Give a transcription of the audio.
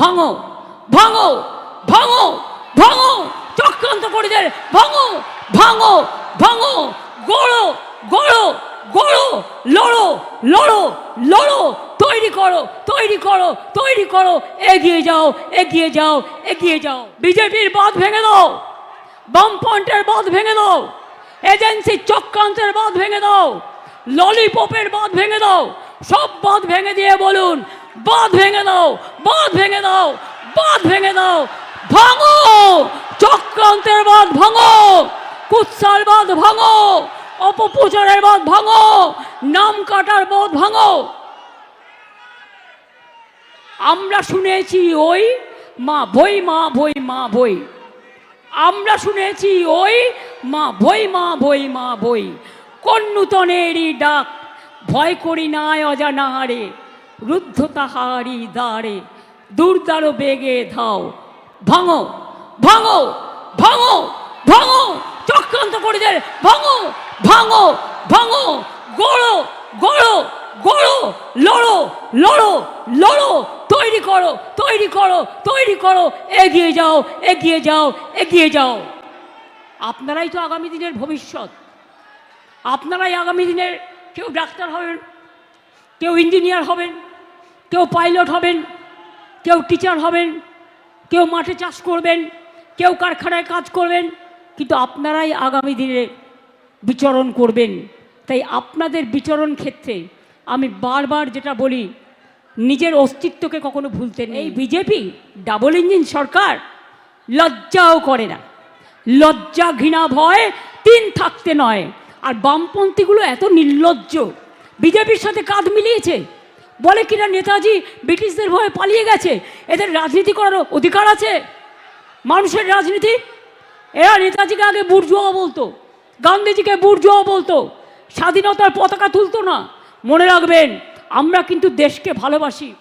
ভাঙো ভাঙো ভাঙো ভাঙো চক্রান্তকারীদের ভাঙো ভাঙো ভাঙো, গড়ো গড়ো গড়ো, লড়ো লড়ো লড়ো, তৈরি করো তৈরি করো তৈরি করো, এগিয়ে যাও এগিয়ে যাও এগিয়ে যাও। বিজেপির বাঁধ ভেঙে দাও, বামফ্রন্টের বাঁধ ভেঙে দাও এজেন্সির চক্রান্তের বাঁধ ভেঙে দাও, ললিপপের বাঁধ ভেঙে দাও, সব বাঁধ ভেঙে দিয়ে বলুন, বাঁধ ভেঙে দাও বাঁধ ভেঙে দাও। ভাঙো! চক্রান্তের বাঁধ ভাঙো! কুৎসার বাঁধ ভাঙো! অপপ্রচারের বাঁধ ভাঙো! নাম কাটার বাঁধ ভাঙো! আমরা শুনেছি ওই মা ভই মা ভই মা ভই। আমরা শুনেছি ওই মা ভই মা ভই মা ভই। কোন ডাক, ভয় করি নাই অজানাহারে রুদ্ধ তাহারি দাঁড়ে দুর্দারো বেগে ধাও। ভাঙো ভাঙো ভাঙো ভাঙো। চক্রান্ত করে দেয় ভাঙো ভাঙো ভাঙো। গড়ো গড়ো গড়ো। লড়ো লড়ো লড়ো। তৈরি করো তৈরি করো তৈরি করো। এগিয়ে যাও এগিয়ে যাও এগিয়ে যাও। আপনারাই তো আগামী দিনের ভবিষ্যৎ। আপনারাই আগামী দিনের কেউ ডাক্তার হবেন, কেউ ইঞ্জিনিয়ার হবেন, কেউ পাইলট হবেন। কেউ টিচার হবেন, কেউ মাঠে চাষ করবেন, কেউ কারখানায় কাজ করবেন, কিন্তু আপনারাই আগামী দিনে বিচরণ করবেন। তাই আপনাদের বিচরণ ক্ষেত্রে আমি বারবার যেটা বলি, নিজের অস্তিত্বকে কখনো ভুলতে নেই। বিজেপি ডাবল ইঞ্জিন সরকার লজ্জাও করে না। লজ্জা ঘৃণা ভয় তিন থাকতে নয়। আর বামপন্থীগুলো এত নির্লজ্জ, বিজেপির সাথে কাঁধ মিলিয়েছে বলে কিনা নেতাজি, ব্রিটিশদের ভয়ে পালিয়ে গেছে। এদের রাজনীতি করার অধিকার আছে। মানুষের রাজনীতি, এরা নেতাজিকে আগে বুর্জুয়া বলতো, গান্ধীজিকে বুর্জুয়া বলতো। স্বাধীনতার পতাকা তুলতো না। মনে রাখবেন, আমরা কিন্তু দেশকে ভালোবাসি।